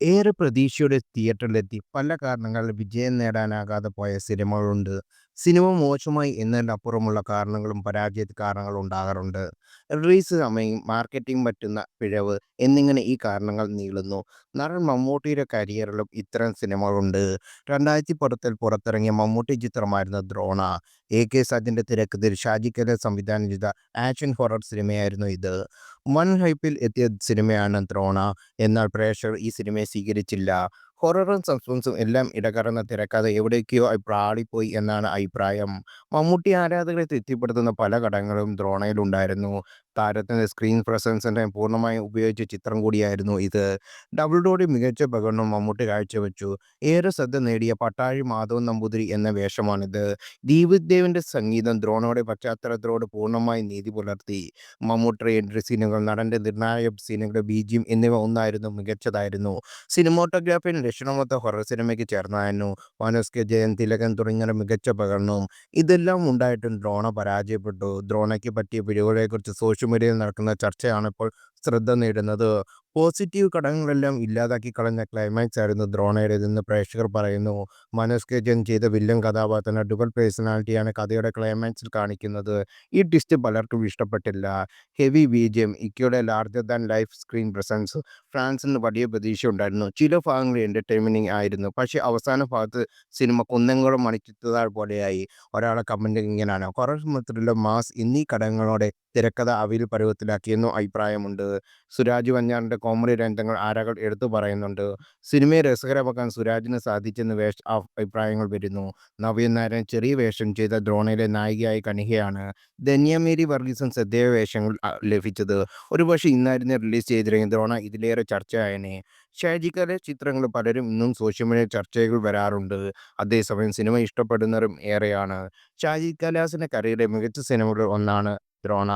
ഏറെ പ്രതീക്ഷയോടെ തിയേറ്ററിലെത്തി പല കാരണങ്ങളാൽ വിജയം നേടാനാകാതെ പോയ സിനിമകളുണ്ട്. സിനിമ മോശമായി എന്നതിനപ്പുറമുള്ള കാരണങ്ങളും പരാജയ കാരണങ്ങളും ഉണ്ടാകാറുണ്ട്. റിലീസ് സമയം, മാർക്കറ്റിംഗ് പറ്റുന്ന പിഴവ് എന്നിങ്ങനെ ഈ കാരണങ്ങൾ നീളുന്നു. നടൻ മമ്മൂട്ടിയുടെ കരിയറിലും ഇത്തരം സിനിമകളുണ്ട്. രണ്ടായിരത്തി പത്തിൽ പുറത്തിറങ്ങിയ മമ്മൂട്ടി ചിത്രമായിരുന്നു ദ്രോണ. എ. കെ. സജിന്റെ തിരക്കഥയിൽ ഷാജി സംവിധാനം ചെയ്ത ആക്ഷൻ ഹൊറർ സിനിമയായിരുന്നു ഇത്. വൺ ഹൈപ്പിൽ എത്തിയ സിനിമയാണ് ദ്രോണ. എന്നാൽ പ്രേക്ഷകർ ഈ സിനിമയെ സ്വീകരിച്ചില്ല. ഹൊററും സസ്പെൻസും എല്ലാം ഇടകലർന്ന തിരക്കഥ എവിടേക്കോ പാളിപ്പോയി എന്നാണ് അഭിപ്രായം. മമ്മൂട്ടി ആരാധകരെ തൃപ്തിപ്പെടുത്തുന്ന പല ഘടകങ്ങളും ദ്രോണയിലുണ്ടായിരുന്നു. താരത്തിന്റെ സ്ക്രീൻ പ്രസൻസിന്റെ പൂർണമായും ഉപയോഗിച്ച ചിത്രം കൂടിയായിരുന്നു ഇത്. ഡബിളോടെ മികച്ച പ്രകടനം മമ്മൂട്ടി കാഴ്ചവെച്ചു. ഏറെ ശ്രദ്ധ നേടിയ പട്ടാഴി മാധവൻ നമ്പൂതിരി എന്ന വേഷമാണിത്. ദീപക് ദേവിന്റെ സംഗീതം ദ്രോണയുടെ പശ്ചാത്തലത്തിലോട് പൂർണമായും നീതി പുലർത്തി. മമ്മൂട്ടി എൻട്രി സീനുകൾ, നടന്റെ നിർണായക സീനുകളുടെ ബിജിഎം എന്നിവ ഒന്നായിരുന്നു മികച്ചതായിരുന്നു. സിനിമോട്ടോഗ്രാഫിയിൽ ലക്ഷണമൊത്ത ഹൊറർ സിനിമയ്ക്ക് ചേർന്നായിരുന്നു മനോസ് കെ ജയൻ, തിലകൻ തുടങ്ങിയ മികച്ച പ്രകടനവും. ഇതെല്ലാം ഉണ്ടായിട്ടും ദ്രോണ പരാജയപ്പെട്ടു. ദ്രോണയ്ക്ക് പറ്റിയ പിഴവുകളെക്കുറിച്ച് സോഷ്യൽ മീഡിയയിൽ നടക്കുന്ന ചർച്ചയാണ് ഇപ്പോൾ ശ്രദ്ധ നേടുന്നത്. പോസിറ്റീവ് ഘടകങ്ങളെല്ലാം ഇല്ലാതാക്കി കളഞ്ഞ ക്ലൈമാക്സ് ആയിരുന്നു ദ്രോണയുടേതെന്ന് പ്രേക്ഷകർ പറയുന്നു. ജയൻ ചെയ്ത വില്ലൻ കഥാപാത്രത്തിന് ഡുബൽ പേഴ്സണാലിറ്റിയാണ് കഥയുടെ ക്ലൈമാക്സിൽ കാണിക്കുന്നത്. ഈ ട്വിസ്റ്റ് പലർക്കും ഇഷ്ടപ്പെട്ടില്ല. Heavy BGM, ഇക്കയുടെ larger than life screen presence ഫാൻസിന് വലിയ പ്രതീക്ഷ ഉണ്ടായിരുന്നു ചില ഭാഗങ്ങൾ എന്റർടൈൻമെന്റിങ് ആയിരുന്നു. പക്ഷേ അവസാന ഭാഗത്ത് സിനിമ കുന്നങ്ങളും മണിച്ചിട്ടതാൾ പോലെയായി. ഒരാളെ കമന്റ് ഇങ്ങനെയാണ്. ഹൊറർ, മാത്രമല്ല മാസ് എന്നീ ഘടകങ്ങളോടെ തിരക്കഥ അവയിൽ പരുവത്തിലാക്കിയെന്നും അഭിപ്രായമുണ്ട്. സുരാജ് വെഞ്ഞാറിന്റെ കോമഡി രംഗങ്ങൾ ആരാകൾ എടുത്തു പറയുന്നുണ്ട്. സിനിമയെ രസകരമാക്കാൻ സുരാജിന് സാധിച്ചെന്ന് വേഷ അഭിപ്രായങ്ങൾ വരുന്നു. നവ്യ നാരായൺ ചെറിയ വേഷം ചെയ്ത ദ്രോണയിലെ നായികയായി കണികയാണ് ധന്യമേരി വർഗീസും ശ്രദ്ധേയ വേഷങ്ങൾ ലഭിച്ചത്. ഒരുപക്ഷെ ഇന്നായിരുന്നു റിലീസ് ചെയ്തിരുന്നെങ്കിൽ ദ്രോണ ഇതിലേറെ ചർച്ചയായനെ ഷാജി കൈലാസ് ചിത്രങ്ങൾ പലരും ഇന്നും സോഷ്യൽ മീഡിയ ചർച്ചകൾ വരാറുണ്ട്. അതേസമയം സിനിമ ഇഷ്ടപ്പെടുന്നവരും ഏറെയാണ്. ഷാജി കലാസിന്റെ കരിയറിലെ മികച്ച സിനിമകളിൽ ഒന്നാണ് ദ്രോണ.